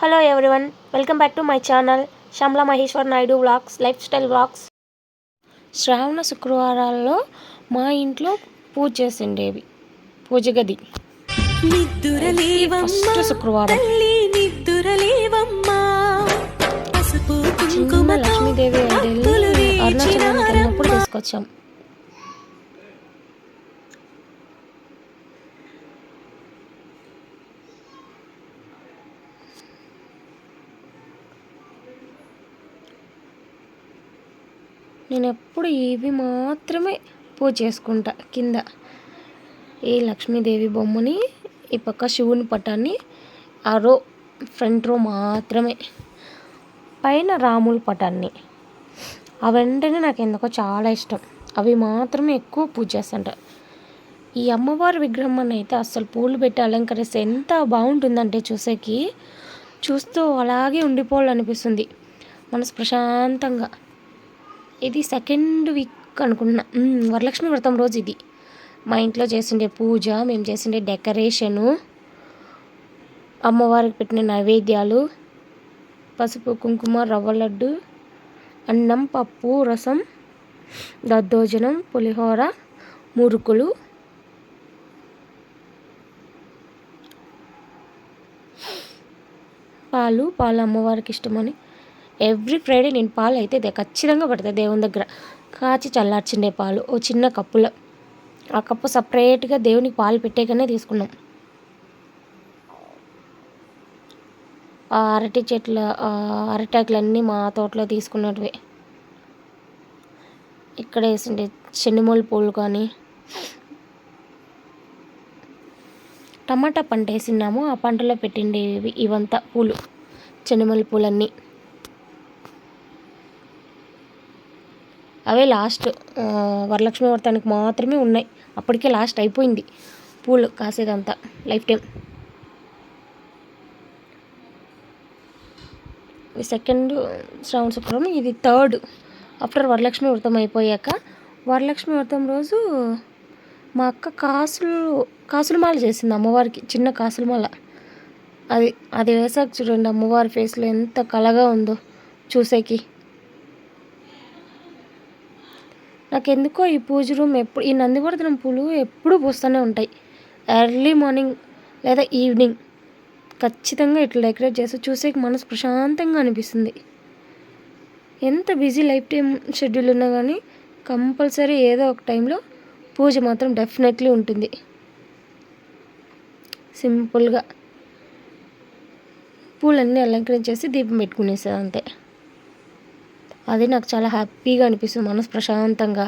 Hello everyone welcome back to my channel Shyamala Maheshwar Naidu vlogs life style vlogs శ్రావణ శుక్రవారాల్లో మా ఇంట్లో పూజ చేసిండేవి. పూజ గది. First శుక్రవారం. చిన్న లక్ష్మీదేవి అరుణాచలానికి వెళ్ళినప్పుడు. తీసుకొచ్చాం. నేను ఎప్పుడు ఇవి మాత్రమే పూజ చేసుకుంటా కింద. ఈ లక్ష్మీదేవి బొమ్మని ఈ పక్క శివుని పటాన్ని ఆ రో ఫ్రంట్ రో మాత్రమే. పైన రాముల పటాన్ని. అవంటేనే నాకు ఎందుకో చాలా ఇష్టం. అవి మాత్రమే ఎక్కువ పూజ చేస్తుంటా. ఈ అమ్మవారి విగ్రహం అని అయితే అసలు పూలు పెట్టి అలంకరిస్తే ఎంత బాగుంటుందంటే చూసేకి చూస్తూ అలాగే ఉండిపోవాలనిపిస్తుంది. మనసు ప్రశాంతంగా. ఇది సెకండ్ వీక్ అనుకుంటున్నా. వరలక్ష్మి వ్రతం రోజు ఇది. మా ఇంట్లో చేసిండే పూజ మేము చేసిండే డెకరేషను అమ్మవారికి పెట్టిన నైవేద్యాలు పసుపు కుంకుమ రవ్వ లడ్డు అన్నం పప్పు రసం దద్దోజనం పులిహోర మురుకులు. పాలు పాలు అమ్మవారికి ఇష్టమని. ఎవ్రీ ఫ్రైడే నేను పాలు అయితే ఖచ్చితంగా పడతాయి దేవుని దగ్గర. కాచి చల్లార్చిండే పాలు ఓ చిన్న కప్పులో. ఆ కప్పు సపరేట్గా దేవునికి పాలు పెట్టేకనే తీసుకున్నాం. ఆ అరటి చెట్ల అరటాకులన్నీ మా తోటలో తీసుకున్నటివి. ఇక్కడ వేసిండే చెన్నిమూల పూలు కానీ. టమాటా పంట వేసినాము ఆ పంటలో పెట్టిండేవి ఇవంతా పూలు చెన్నిమూల పూలన్నీ. అవే లాస్ట్ వరలక్ష్మి వ్రతానికి మాత్రమే ఉన్నాయి. అప్పటికే లాస్ట్ అయిపోయింది. పూలు కాసేదంతా లైఫ్ టైం సెకండ్ శ్రావణ శుక్రం ఇది థర్డ్. ఆఫ్టర్ వరలక్ష్మి వ్రతం అయిపోయాక వరలక్ష్మి వ్రతం రోజు మా అక్క కాసులు కాసులమాల చేసింది అమ్మవారికి చిన్న కాసులమాల అది అది వేసాక చూడండి అమ్మవారి ఫేస్లో ఎంత కలగా ఉందో చూసేకి. నాకెందుకో ఈ పూజ రూమ్ ఎప్పుడు ఈ నందివర్ధనం పూలు ఎప్పుడూ పూస్తూనే ఉంటాయి. ఎర్లీ మార్నింగ్ లేదా ఈవినింగ్. ఖచ్చితంగా ఇట్లా డెకరేట్ చేసి చూసేకి మనసు ప్రశాంతంగా అనిపిస్తుంది. ఎంత బిజీ లైఫ్ టైం షెడ్యూల్ ఉన్నా కానీ కంపల్సరీ ఏదో ఒక టైంలో పూజ మాత్రం డెఫినెట్లీ ఉంటుంది. సింపుల్గా. పూలన్నీ అలంకరించేసి దీపం పెట్టుకునేసేది అంతే. అది నాకు చాలా హ్యాపీగా అనిపిస్తుంది మనసు ప్రశాంతంగా.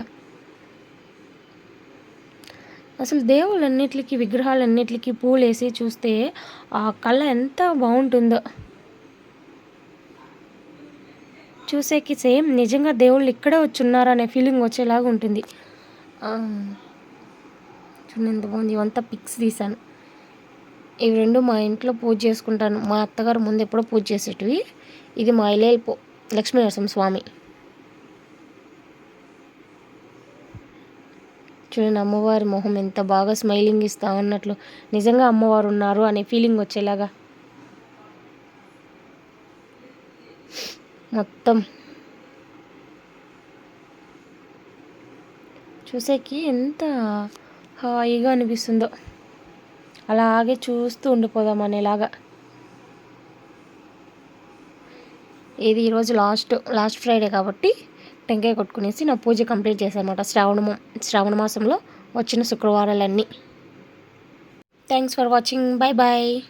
అసలు దేవుళ్ళన్నిటికీ విగ్రహాలన్నిటికీ పూలు వేసి చూస్తే ఆ కళ ఎంత బాగుంటుందో. చూసేకి సేమ్ నిజంగా దేవుళ్ళు ఇక్కడే వచ్చి ఉన్నారనే ఫీలింగ్ వచ్చేలాగా ఉంటుంది. చూడండి ఎంత బాగుంది ఇవంతా పిక్స్ తీశాను. ఇవి రెండు మా ఇంట్లో పూజ చేసుకుంటాను. మా అత్తగారు ముందు ఎప్పుడో పూజ చేసేటివి. ఇది మా ఇలేల్పో లక్ష్మీ నరసింహ స్వామి. చూడండి అమ్మవారి మొహం ఎంత బాగా స్మైలింగ్ ఇస్తా ఉన్నట్లు నిజంగా అమ్మవారు ఉన్నారు అనే ఫీలింగ్ వచ్చేలాగా. మొత్తం. చూసేకి ఎంత హాయిగా అనిపిస్తుందో. అలాగే చూస్తూ ఉండిపోదాం అనేలాగా. ఇది ఈరోజు లాస్ట్ లాస్ట్ ఫ్రైడే కాబట్టి టెంకాయ కొట్టుకునేసి నా పూజ కంప్లీట్ చేశానమాట. శ్రావణ మా- శ్రావణ మాసంలో వచ్చిన శుక్రవారాలన్నీ. Thanks for watching bye bye